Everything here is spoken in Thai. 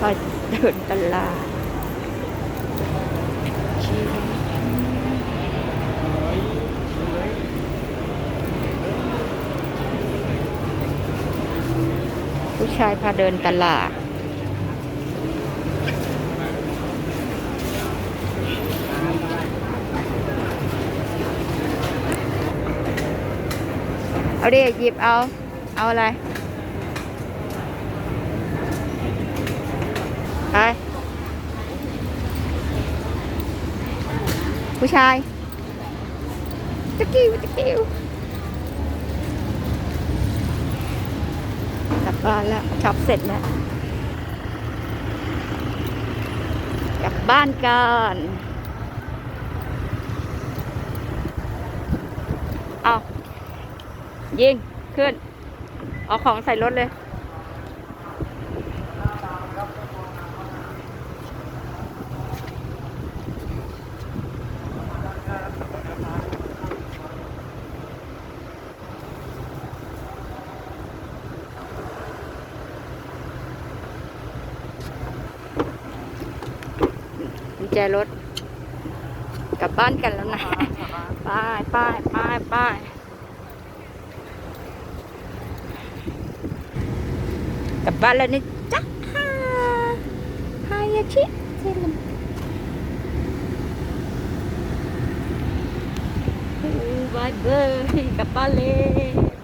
ก็เดินตลาดชีผู้ชายพาเดินตลาดเอาดิหยิบเอา เอาอะไร ผู้ชายตะกิ้วตะกิ้วกลับบ้านแล้วช็อปเสร็จแล้วกลับบ้านกันเอายิง ขึ้น เอาของใส่รถเลย แจรถ กลับบ้านกันแล้วนะไปไปไปไปกลับบ้านแล้วนี่จ๊ะฮ่าฮายาชิเซลมบายบายกลับบ้านเลย